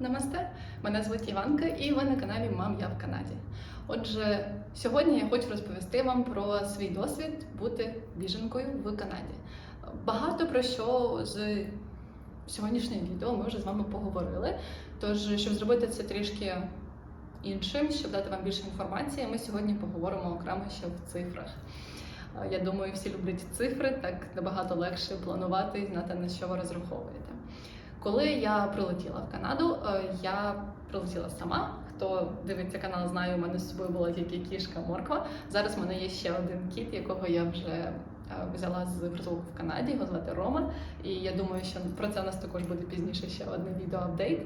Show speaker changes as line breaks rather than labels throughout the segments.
Намасте, мене звуть Іванка, і ви на каналі Мам Я в Канаді. Отже, сьогодні я хочу розповісти вам про свій досвід бути біженкою в Канаді. Багато про що з сьогоднішнього відео ми вже з вами поговорили. Тож, щоб зробити це трішки іншим, щоб дати вам більше інформації, ми сьогодні поговоримо окремо ще в цифрах. Е, Я думаю, всі люблять цифри, так набагато легше планувати і знати на що ви розраховуєте. Коли я прилетіла в Канаду, е, я прилетіла сама. Хто дивиться канал, знає, у мене з собою була тільки кішка морква. Зараз в мене є ще один кіт, якого я вже е, взяла з притулку в Канаді, його звати Рома. І я думаю, що про це у нас також буде пізніше ще одне відео апдейт.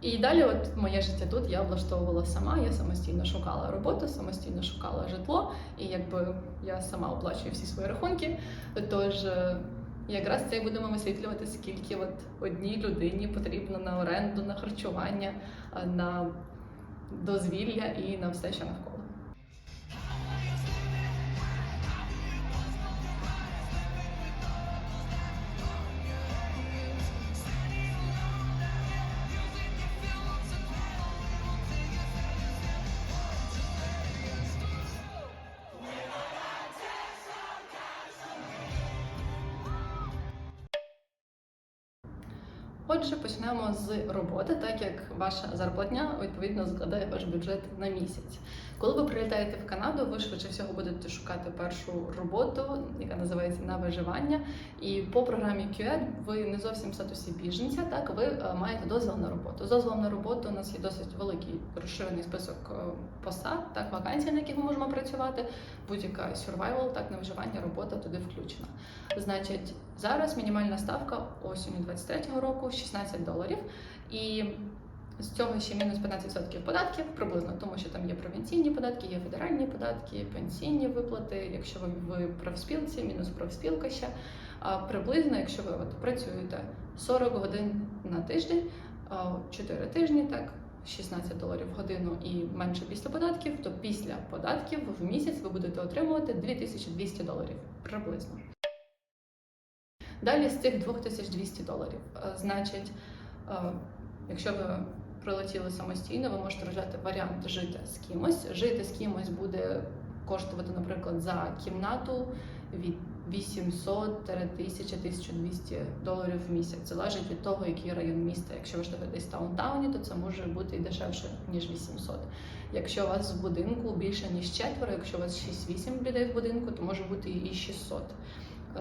І далі, от моє життя тут я влаштовувала сама. Я самостійно шукала роботу, самостійно шукала житло, і якби я сама оплачую всі свої рахунки. Тож е, якраз це і будемо висвітлювати, скільки от одній людині потрібно на оренду, на харчування, на дозвілля і на все, що навколо. Отже, почнемо з роботи, так як ваша зарплатня відповідно складає ваш бюджет на місяць. Коли ви прилітаєте в Канаду, ви швидше всього будете шукати першу роботу, яка називається на виживання. І по програмі QED ви не зовсім в статусі біженця. Так ви е, маєте дозвіл на роботу. З на роботу у нас є досить великий розширений список е, посад, так вакансій, на яких ми можемо працювати. Будь-яка survival, так на виживання, робота туди включена. Значить, зараз мінімальна ставка осінню 23-го року 16 доларів. І з цього ще мінус 15% податків приблизно, тому що там є провінційні податки, є федеральні податки, пенсійні виплати. Якщо ви в профспілці, мінус профспілка ще. А приблизно, якщо ви от працюєте 40 годин на тиждень, а, 4 тижні, так. 16 доларів в годину і менше після податків, то після податків в місяць ви будете отримувати 2200 доларів приблизно. Далі з цих 2200 доларів, е, значить, е, якщо ви прилетіли самостійно, ви можете розглядати варіант жити з кимось. Жити з кимось буде коштувати, наприклад, за кімнату від 800-1200 доларів в місяць. Залежить від того, який район міста. Якщо ви живете десь в таунтауні, то це може бути і дешевше, ніж 800. Якщо у вас в будинку більше ніж четверо, якщо у вас 6-8 людей в будинку, то може бути і 600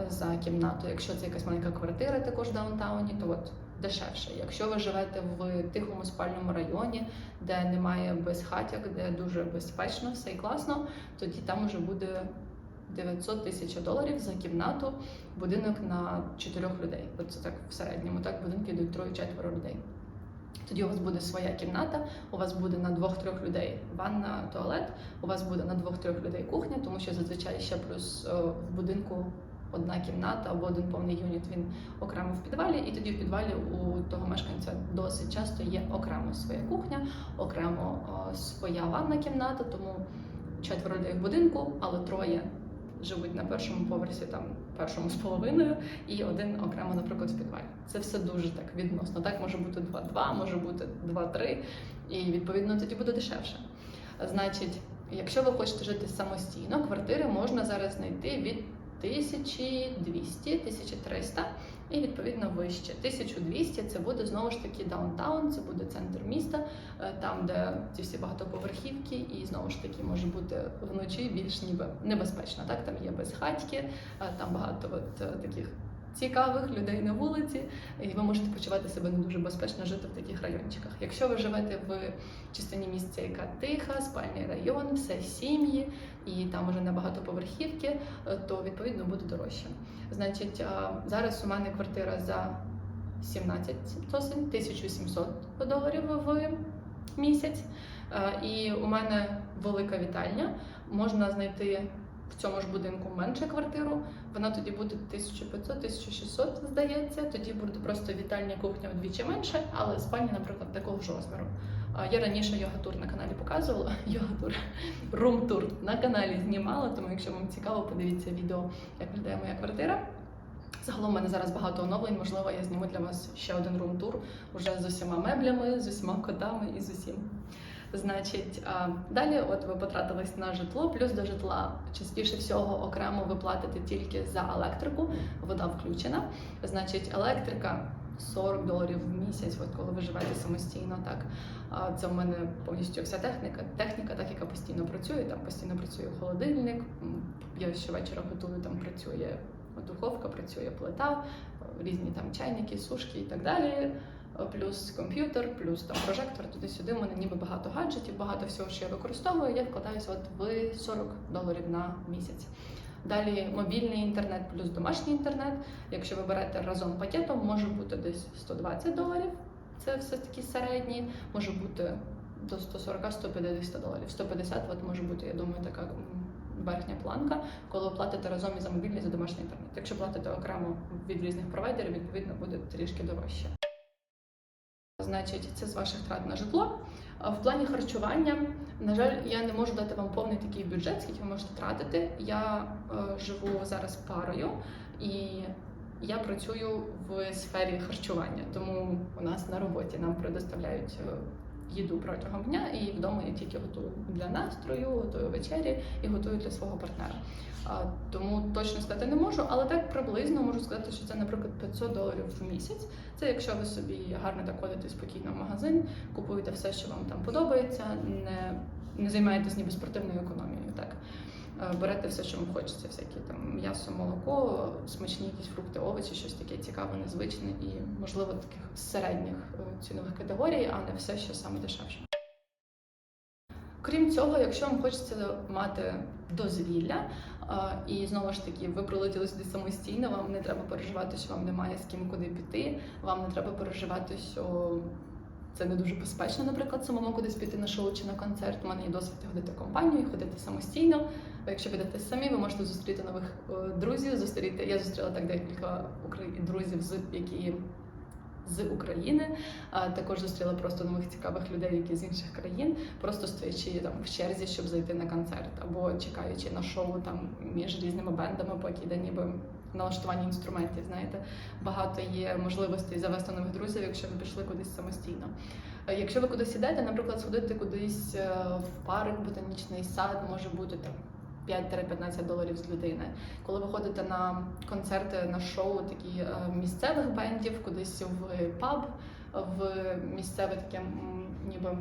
за кімнату. Якщо це якась маленька квартира, також в даунтауні, то от дешевше. Якщо ви живете в тихому спальному районі, де немає безхатяк, де дуже безпечно, все і класно, тоді там вже буде 900 тисяч доларів за кімнату, будинок на чотирьох людей. От це так в середньому. Так будинки йдуть троє-четверо людей. Тоді у вас буде своя кімната, у вас буде на двох-трьох людей ванна, туалет, у вас буде на двох-трьох людей кухня, тому що зазвичай ще плюс е, в будинку одна кімната або один повний юніт він окремо в підвалі, і тоді в підвалі у того мешканця досить часто є окремо своя кухня, окремо своя ванна кімната, тому четверо людей в будинку, але троє живуть на першому поверсі, там першому з половиною, і один окремо, наприклад, в підвалі. Це все дуже так відносно. Так може бути 2-2, може бути 2-3, і відповідно тоді буде дешевше. Значить, якщо ви хочете жити самостійно, квартири можна зараз знайти від 1200-1300 і відповідно вище. 1200 це буде знову ж таки даунтаун, це буде центр міста, е, там, де ці всі багатоповерхівки, і знову ж таки може бути вночі більш ніби небезпечно. Так, там є безхатьки, е, там багато от е, таких. Цікавих людей на вулиці, ви можете почувати себе не дуже безпечно жити в таких райончиках. Якщо ви живете в частині місця, яка тиха, спальний район, все сім'ї, і там уже набагато поверхівки, е, то відповідно буде дорожче. Значить, зараз у мене квартира за 17 сотень, 1700 доларів в місяць. Е, І у мене велика вітальня. Можна знайти в цьому ж будинку менше квартиру. Вона тоді буде 1500-1600, здається. Тоді буде просто вітальня кухня вдвічі менше, але спальня, наприклад, такого ж розміру. Я раніше йога-тур на каналі показувала. Йога-тур, рум-тур на каналі знімала, тому якщо вам цікаво, подивіться відео, як виглядає моя квартира. Загалом у мене зараз багато оновлень. Можливо, я зніму для вас ще один рум-тур уже з усіма меблями, з усіма котами і з усім. Значить, далі, от ви потратились на житло, плюс до житла частіше всього окремо ви платите тільки за електрику, вода включена. Значить, електрика 40 доларів в місяць, от коли ви живете самостійно, так це в мене повністю вся техніка. Техніка, так яка постійно працює, там постійно працює холодильник. Я щовечора готую, там працює духовка, працює плита, різні там чайники, сушки і так далі. Плюс комп'ютер, плюс там прожектор туди-сюди. У мене ніби багато гаджетів, багато всього, що я використовую. Я вкладаюся от в 40 доларів на місяць. Далі мобільний інтернет плюс домашній інтернет. Якщо ви берете разом пакетом, може бути десь 120 доларів. Це все таки середній, може бути до 140-150 доларів. 150 от може бути, я думаю, така верхня планка, коли ви платите разом і за мобільний, і за домашній інтернет. Якщо платите окремо від різних провайдерів, відповідно буде трішки дорожче. Значить, це з ваших трат на житло. В плані харчування, на жаль, я не можу дати вам повний такий бюджет, скільки ви можете тратити. Я е, живу зараз парою і я працюю в сфері харчування, тому у нас на роботі нам предоставляють е, їду протягом дня, і вдома я тільки готую для настрою, готую вечері і готую для свого партнера. Тому точно сказати не можу, але так приблизно можу сказати, що це, наприклад, 500 доларів в місяць. Це якщо ви собі гарно так ходите спокійно в магазин, купуєте все, що вам там подобається, не, не займаєтесь ніби спортивною економією. Так берете все, що вам хочеться, всякі там м'ясо, молоко, смачні якісь фрукти, овочі, щось таке цікаве, незвичне і можливо таких середніх е, цінових категорій, а не все, що саме дешевше. Крім цього, якщо вам хочеться мати дозвілля, і знову ж таки, ви прилетіли сюди самостійно, вам не треба переживати, що вам немає з ким куди піти. Вам не треба переживати, що це не дуже безпечно, наприклад, самому кудись піти на шоу чи на концерт. У мене є досвід ходити в компанію, ходити самостійно. А якщо підете самі, ви можете зустріти нових е, друзів. Зустріти я зустріла так декілька друзів, з які з України. А також зустріла просто нових цікавих людей, які з інших країн, просто стоячи там в черзі, щоб зайти на концерт, або чекаючи на шоу там між різними бендами, поки йде ніби налаштування інструментів. Знаєте, багато є можливостей завести нових друзів, якщо ви пішли кудись самостійно. Е, Якщо ви кудись ідете, наприклад, сходити кудись е, в парк, ботанічний сад, може бути там. 5-15 доларів з людини. Коли ви ходите на концерти, на шоу такі е, місцевих бендів, кудись в паб, в місцеве таке ніби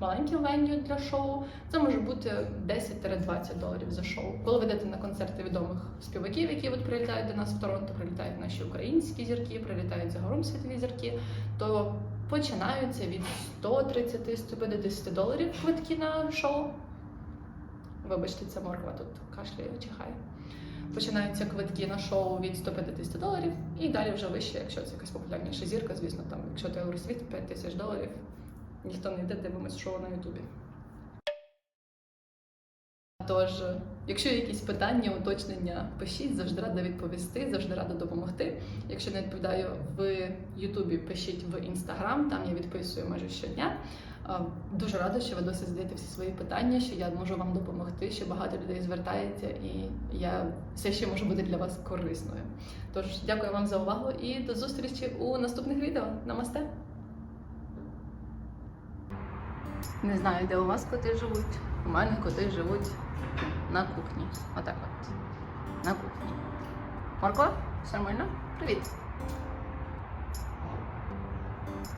маленьке веню для шоу, це може бути 10-20 доларів за шоу. Коли ви йдете на концерти відомих співаків, які от прилітають до нас в Торонто, прилітають наші українські зірки, прилітають за гором світові зірки, то починаються від 130-150 доларів квитки на шоу. Вибачте, це морква тут кашляє, чихає. Починаються квитки на шоу від 150 доларів, і далі вже вище, якщо це якась популярніша зірка, звісно, там, якщо ти Евросвіт, 5 тисяч доларів, ніхто не йде, дивимось шоу на Ютубі. Тож, якщо є якісь питання, уточнення, пишіть, завжди рада відповісти, завжди рада допомогти. Якщо не відповідаю в Ютубі, пишіть в Інстаграм, там я відписую майже щодня. Дуже рада, що ви досі задаєте всі свої питання, що я можу вам допомогти, що багато людей звертається, і я все ще можу бути для вас корисною. Тож дякую вам за увагу і до зустрічі у наступних відео. Намасте! Не знаю, де у вас коти живуть. У мене коти живуть на кухні. Отак от. На кухні. Марко, все нормально? Привіт!